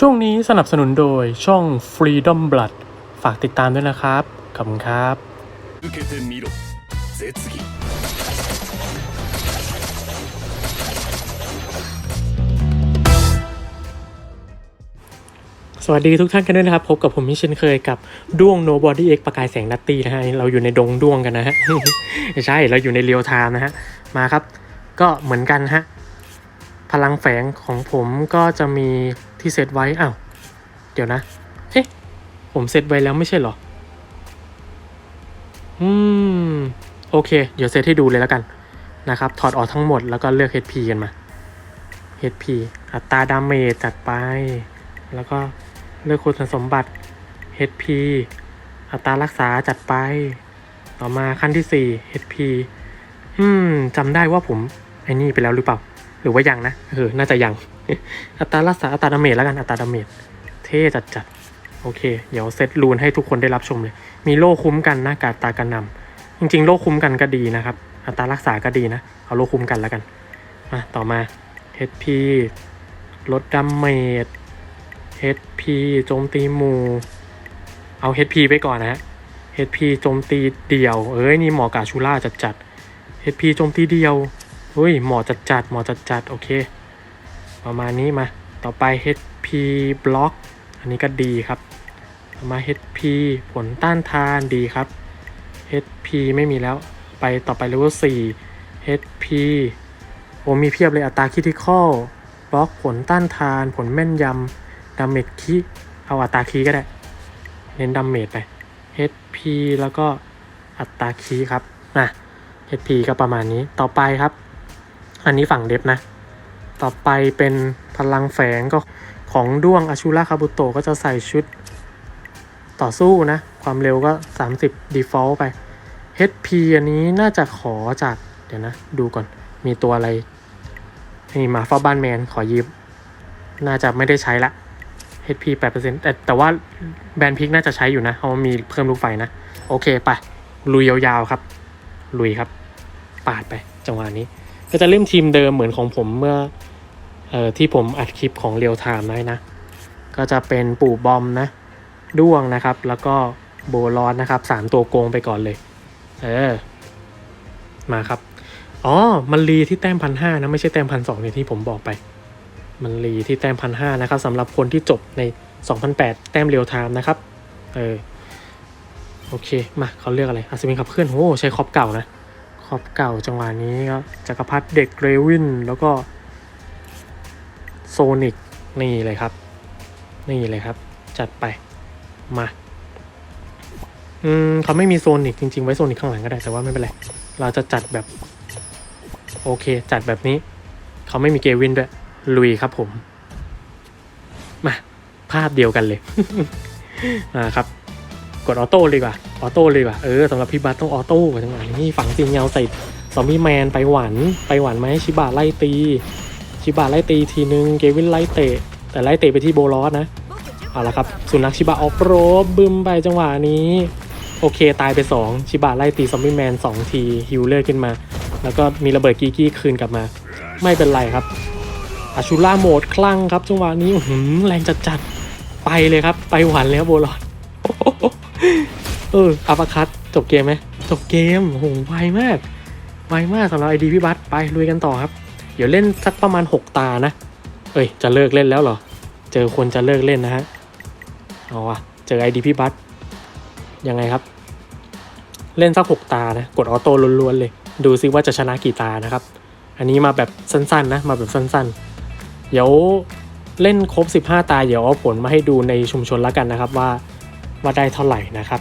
ช่วงนี้สนับสนุนโดยช่อง Freedom Blood ฝากติดตามด้วยนะครับ ขอบคุณครับสวัสดีทุกท่านกันด้วยนะครับ พบกับผมมิเช่นเคยกับด้วง Nobody X ประกายแสงนัตตี้นะฮะ เราอยู่ในดงด้วงกันนะฮะใช่ เราอยู่ในเรียวไทม์นะฮะ มาครับ ก็เหมือนกันฮะ พลังแฝงของผมก็จะมี ที่เซตไว้ อ้าว เดี๋ยวนะ เอ๊ะ ผมเซตไว้แล้วไม่ใช่เหรอ อืม โอเค เดี๋ยวเซตให้ดูเลยแล้วกันนะครับ ถอดออกทั้งหมดแล้วก็เลือก HP กันมา HP อัตราดาเมจจัดไป แล้วก็เลือกคุณสมบัติ HP อัตรารักษาจัดไป ต่อมาขั้นที่ 4 HP อืมจำได้ว่าผมไอ้นี่ไปแล้วหรือเปล่า หรือว่ายังนะ เออ น่าจะยัง อัตรารักษาอัตราดาเมจแล้วกันอัตราดาเมจเท่จัดจัดโอเค เดี๋ยวเซตรูนให้ทุกคนได้รับชมเลย มีโล่คุ้มกันหนะกาตากันนำจริง ๆ โล่คุ้มกันก็ดีนะครับ อัตรารักษาก็ดีนะ เอาโล่คุ้มกันแล้วกันมาต่อมา HP ลดดาเมจ HP โจมตีหมู่เอา HP ไปก่อนนะฮะ HP โจมตีเดี่ยว เอ้ยนี่หมอกาชูล่าจัดจัด HP โจมตีเดี่ยวเฮ้ยหมอจัดจัดหมอจัดจัดโอเค ประมาณนี้มา ต่อไป HP บล็อก อันนี้ก็ดีครับ ต่อมา HP ผลต้านทานดีครับ HP ไม่มีแล้ว ไปต่อไปเลเวล4 HP โอ้มีเพียบเลยอัตราคิทิคอลบล็อกผลต้านทาน ผลแม่นยำดาเมจคีเอาอัตราคีก็ได้ เน้นดาเมจไป HP แล้วก็อัตราคีครับนะ HP ก็ประมาณนี้ต่อไปครับ อันนี้ฝั่งเดฟนะ ต่อไปเป็นพลังแฝงก็ของด้วงอาชูราคาบุโตะก็จะใส่ชุดต่อสู้นะ ความเร็วก็ 30 default ไป HP อันนี้น่าจะขอจาก เดี๋ยวนะ ดูก่อน มีตัวอะไร นี่มาฟอบ้านแมนขอยืม น่าจะไม่ได้ใช้ละ HP 8%แต่แต่ว่าแบนพิกน่าจะใช้อยู่นะ เพราะมีเพิ่มลูกไฟนะ โอเคไป ลุยยาวๆครับ ลุยครับ ปาดไปจังหวะนี้ ก็จะเล่นทีมเดิมเหมือนของผมเมื่อ อ่อที่ผมอัดคลิปของเรียวไทม์ได้นะ ก็จะเป็นปู่บอมนะ ด้วงนะครับ แล้วก็โบลอนนะครับสามตัวโกงไปก่อนเลย เออ มาครับ อ๋อ มันรีที่แต้มพันห้านะ ไม่ใช่แต้มพันสองอย่างที่ผมบอกไป มันรีที่แต้มพันห้านะครับสำหรับคนที่จบใน 2008 แต้มเรียวไทม์นะครับ เออ โอเค มาเขาเลือกอะไรอาจจะเป็นขับเคลื่อนโอ้ใช้คอปเก่านะคอปเก่าจังหวะนี้ก็จักรพรรดิเด็กเรวิน แล้วก็ โซนิกนี่เลยครับ นี่เลยครับ จัดไปมาอืมเขาไม่มีโซนิกจริง ๆ ไว้โซนิกข้างหลังก็ได้แต่ว่าไม่เป็นไรเราจะจัดแบบ โอเค จัดแบบนี้ เขาไม่มีเกวินด้วยลุยครับผม มา ภาพเดียวกันเลยมาครับกดออโต้เลยกว่าออโต้เลยกว่าเออสำหรับพี่บัตต้องออโต้จังหวะนี้ฝังซีนเงาใส่ซอมบี้แมนไปหวันไปหวันไหมชิบะไล่ตี ชิบะไล่ตีทีนึงเกวินไล่เตะ แต่ไล่เตะไปที่โบลอสนะเอาละครับสุนัขชิบะออกโรบบึมไปจังหวะนี้ โอเคตายไป 2 ชิบะไล่ตีซอมบี้แมน2ทีฮิวเลอร์ขึ้นมา แล้วก็มีระเบิดกีกี้คืนกลับมา ไม่เป็นไรครับอาชูล่าโหมดคลั่งครับจังหวะนี้หือแรงจัดจัดๆไปเลยครับ ไปหวันแล้วโบลอนเอออัปคัตจบเกมไหมจบเกมโอ้โหไวมากไวมากสำหรับไอดีพี่บัสไปลุยกันต่อครับ เดี๋ยวเล่นสักประมาณ 6 ตานะ เอ้ย จะเลิกเล่นแล้วเหรอ เจอคนจะเลิกเล่นนะฮะ เอาวะเจอไอดีพี่บัสยังไงครับ เล่นสัก 6 ตานะ กดออโต้ล้วนๆเลย ดูซิว่าจะชนะกี่ตานะครับ อันนี้มาแบบสั้นๆนะ มาแบบสั้นๆ เดี๋ยวเล่นครบ 15 ตา เดี๋ยวเอาผลมาให้ดูในชุมชนแล้วกันนะครับว่าว่าได้เท่าไหร่นะครับ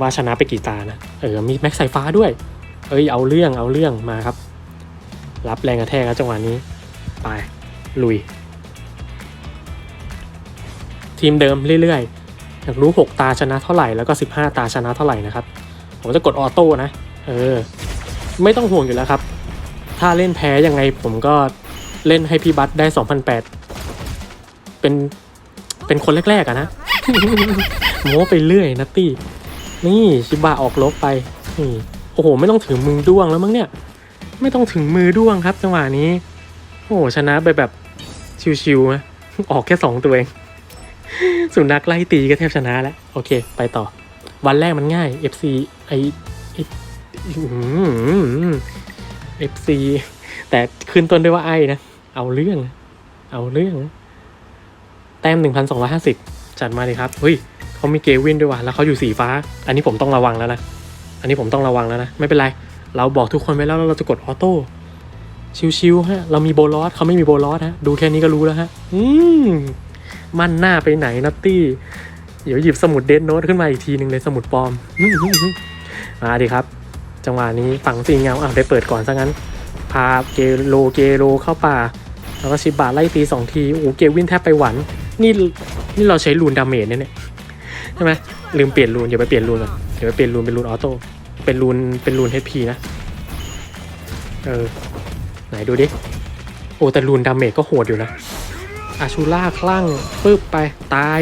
ว่าชนะไปกี่ตานะ เออ มีแม็กสายฟ้าด้วย เอ้ย เอาเรื่อง เอาเรื่องมาครับ รับแรงกระแทกครับจังหวะนี้ ไป ลุย ทีมเดิมเรื่อยๆ อยากรู้ 6 ตาชนะเท่าไหร่แล้วก็ 15 ตาชนะเท่าไหร่นะครับ ผมจะกดออโต้นะ เออ ไม่ต้องห่วงอยู่แล้วครับ ถ้าเล่นแพ้ยังไงผมก็เล่นให้พี่บัตได้2008เป็นเป็นคนแรกๆอะนะโม้ไปเรื่อยนัตตี้ นี่ชิบะออกลบไปนี่โอ้โห ไม่ต้องถึงมือด้วงแล้วมั้งเนี่ย ไม่ต้องถึงมือด้วงครับ จังหวะนี้ โอ้ชนะไปแบบชิวๆนะออกแค่สองตัวเอง สุนัขไล่ตีก็แทบชนะแล้ว โอเค ไปต่อ วันแรกมันง่าย FC ไอไออื้อหือ FC แต่ขึ้นต้นด้วยว่าไอ้นะ เอาเรื่อง เอาเรื่อง แต้มหนึ่งพันสองร้อยห้าสิบจัดมาเลยครับเฮ้ยเขามีเกวินด้วยว่ะแล้วเขาอยู่สีฟ้า อันนี้ผมต้องระวังแล้วนะ อันนี้ผมต้องระวังแล้วนะ ไม่เป็นไร เราบอกทุกคนไว้แล้วแล้วเราจะกดออโต้ชิวๆฮะ เรามีโบลอสเขาไม่มีโบลอสฮะ ดูแค่นี้ก็รู้แล้วฮะ อืม มั่นหน้าไปไหนนัตตี้ เดี๋ยวหยิบสมุดเดนโนตขึ้นมาอีกทีหนึ่งเลยสมุดปลอม มาดิครับ จังหวะนี้ฝั่งสีเงาอะได้เปิดก่อนซะงั้น พาเกโลเกโลเข้าป่า แล้วก็ชิบะไล่ตีสองทีโอ้เกวินแทบไปหวัน นี่นี่เราใช้รูนดาเมจเนี่ยเนี่ยใช่ไหมลืมเปลี่ยนรูนเดี๋ยวไปเปลี่ยนรูนก่อนเดี๋ยวไปเปลี่ยนรูนเป็นรูนออโต้ เป็นรูนเป็นรูนเฮดพีนะ เออ ไหนดูดิ โอ้แต่รูนดาเมจก็โหดอยู่นะ อาชูล่าคลั่งปึ๊บไปตาย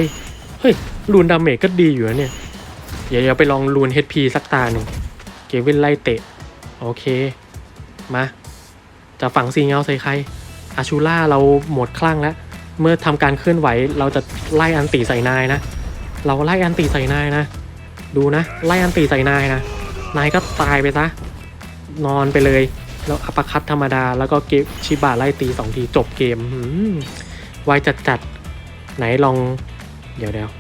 เฮ้ยรูนดาเมจก็ดีอยู่นะเนี่ย เดี๋ยวไปลองรูนเฮดพีสักตาหนึ่ง เกวินไล่เตะ โอเค มาจะฝังสีเงาใส่ใคร อาชูล่าเราหมดคลั่งแล้ว เมื่อทำการเคลื่อนไหวเราจะไล่อันตีใส่นายนะ เราไล่อันตีใส่นายนะ ดูนะ ไล่อันตีใส่นายนะ นายก็ตายไปซะ นอนไปเลย แล้วอัปคัตธรรมดา แล้วก็เกมชิบะไล่ตีสองทีจบเกมหืมไวจัดจัดๆไหนลอง เดี๋ยวเดี๋ยว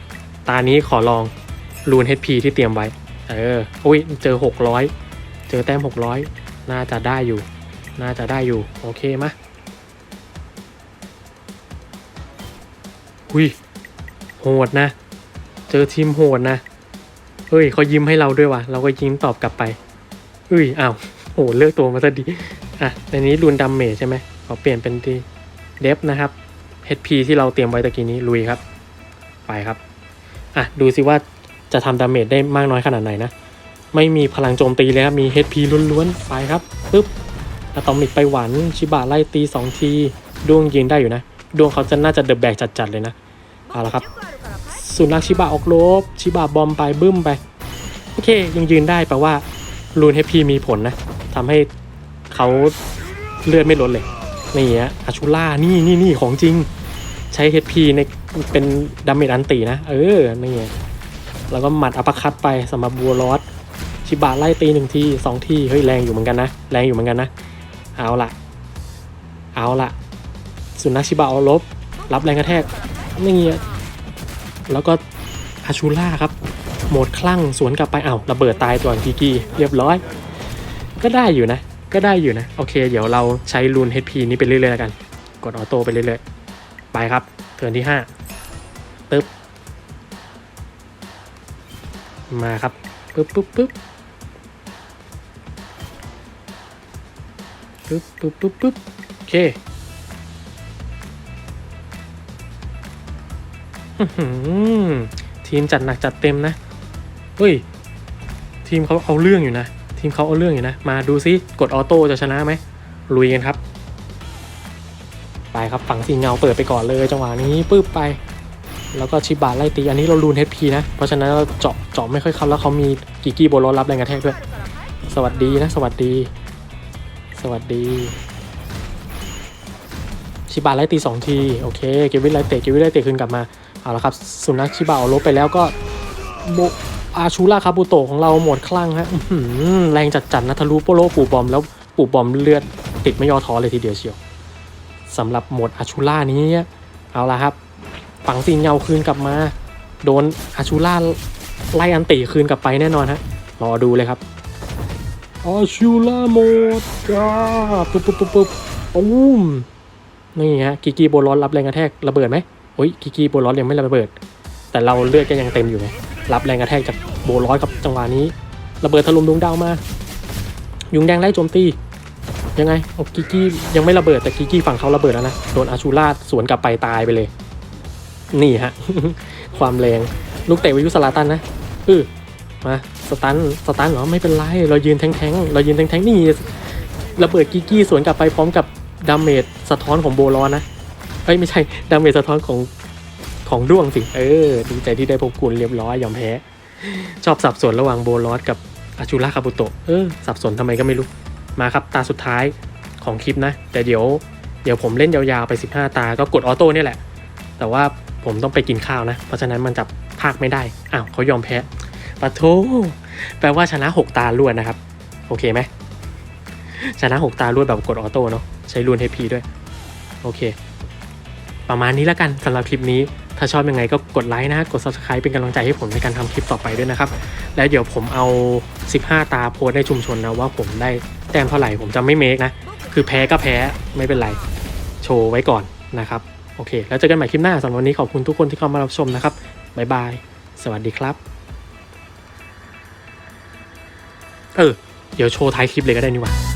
ตานี้ขอลองรูน HP ที่เตรียมไว้ เออ อุ้ย เจอ 600 เจอแต้ม 600 น่าจะได้อยู่ น่าจะได้อยู่ โอเคมะอุ้ยโหดนะ เจอทีมโหดนะ เฮ้ยเขายิ้มให้เราด้วยว่ะ เราก็ยิ้มตอบกลับไปเฮ้ยอ้าวโหเลือกตัวมาซะดี อะในนี้รุนดัมเมจใช่ไหมขอเปลี่ยนเป็นทีเดฟนะครับ HP ที่เราเตรียมไว้ตะกี้นี้ลุยครับ ไปครับ อะดูสิว่าจะทำดาเมจได้มากน้อยขนาดไหนนะ ไม่มีพลังโจมตีเลยครับ มี HP ล้วนๆ ไปครับปึ๊บอะตอมิกไปหวานชิบะไล่ตี 2 ทีดวงยิงได้อยู่นะ ดวงเขาจะน่าจะเดอะแบกจัดๆเลยนะ เอาละครับ สุนัขชิบะออกลบชิบะบอมไปบึ้มไป โอเค ยังยืนได้แปลว่ารูน HP มีผลนะทำให้เขาเลือดไม่ลดเลยนี่ฮะอาชูล่านี่นี่นี่ของจริง ใช้ HP ในเป็นดาเมจอันตีนะ เออนี่ไงแล้วก็หมัดอัปร์คัตไปสำหรับบัวลอสชิบะไล่ตีหนึ่งทีสองทีเฮ้ยแรงอยู่เหมือนกันนะ แรงอยู่เหมือนกันนะ เอาละเอาละสุนัขชิบะเอาลบ รับแรงกระแทกนี่ไง แล้วก็อาชูล่าครับ โหมดคลั่งสวนกลับไปอ้าวระเบิดตายตัวกีกี้เรียบร้อย ก็ได้อยู่นะ ก็ได้อยู่นะ โอเค เดี๋ยวเราใช้รูน HP นี้ไปเรื่อยๆแล้วกัน กดออโต้ไปเรื่อยๆ ไปครับ เทิร์นที่ห้าปึ๊บ มาครับ ปึ๊บปึ๊บปึ๊บปึ๊บปึ๊บปึ๊บปึ๊บโอเค ทีมจัดหนักจัดเต็มนะเฮ้ย ทีมเขาเอาเรื่องอยู่นะ ทีมเขาเอาเรื่องอยู่นะ มาดูซิกดออโต้จะชนะไหมลุยกันครับ ไปครับฝั่งสีเงาเปิดไปก่อนเลยจังหวะนี้ปึ๊บไป แล้วก็ชิบะไล่ตีอันนี้เราลูน HP นะ เพราะฉะนั้นเราเจาะเจาะไม่ค่อยเข้าแล้วเขามีกิกกี้โบโลรับแรงกระแทกด้วย สวัสดีนะ สวัสดี สวัสดีชิบะไล่ตีสองทีโอเคเกวินไล่เตะเกวินไล่เตะคืนกลับมา เอาละครับสุนัขชิบะเอาลบไปแล้วก็โบอาชูราคาบุโตของเราหมดคลั่งฮะแรงจัดๆนะทะลุโปโลปูบอมแล้วปูบอมเลือดติดไม่ย่อท้อเลยทีเดียวเชียวสำหรับหมดอาชูล่านี้เอาละครับฝังซีนเงาคืนกลับมา โดนอาชูล่าไล่อันติคืนกลับไปแน่นอนฮะรอดูเลยครับอาชูล่าโหมดจ้าปุ๊บปุ๊บปุ๊บปุ๊บปุ้มนี่ฮะกิกิโบลอนรับแรงกระแทกระเบิดไหม โอ้ยกิกิโบลอนยังไม่ระเบิด แต่เราเลือดก็ยังเต็มอยู่ไงรับแรงกระแทกจากโบลอนกับจังหวะนี้ ระเบิดถล่มดวงดาวมา ยุงแดงไล่โจมตี ยังไงโอ้กิกิยังไม่ระเบิดแต่กิกิฝั่งเขาระเบิดแล้วนะ โดนอาชูล่าสวนกลับไปตายไปเลย นี่ฮะ ความแรง ลูกเตะวิยุสลาตันนะเออมาสตันสตันเหรอไม่เป็นไร เรายืนแทงๆเรายืนแทงๆนี่ระเบิดกิกกี้สวนกลับไปพร้อมกับดาเมจสะท้อนของโบลอนนะ เอ้ยไม่ใช่ดาเมจสะท้อนของของด้วงสิ เออ ดีใจที่ได้พบคุณเรียบร้อยยอมแพ้ ชอบสับสนระหว่างโบลอสกับอาชูราคาบุโตะ เออ สับสนทำไมก็ไม่รู้ มาครับตาสุดท้ายของคลิปนะ แต่เดี๋ยว เดี๋ยวผมเล่นยาวๆไป 15 ตา ก็กดออโต้เนี่ยแหละ แต่ว่าผมต้องไปกินข้าวนะ เพราะฉะนั้นมันจะพากไม่ได้ อ้าวเขายอมแพ้ปะโทแปลว่าชนะ 6 ตารวดนะครับ โอเคไหมชนะ 6 ตารวดแบบกดออโต้เนาะ ใช้รูน HP ด้วย โอเค ประมาณนี้แล้วกันสำหรับคลิปนี้ ถ้าชอบยังไงก็กดไลค์นะ กด subscribe เป็นกำลังใจให้ผมในการทำคลิปต่อไปด้วยนะครับ แล้วเดี๋ยวผมเอา 15 ตาโพสในชุมชนนะว่าผมได้แต้มเท่าไหร่ผมจะไม่เมคนะ คือแพ้ก็แพ้ไม่เป็นไร โชว์ไว้ก่อนนะครับ โอเค แล้วเจอกันใหม่คลิปหน้าสำหรับวันนี้ขอบคุณทุกคนที่เข้ามารับชมนะครับบ๊ายบาย สวัสดีครับ เออ เดี๋ยวโชว์ท้ายคลิปเลยก็ได้นี่หว่า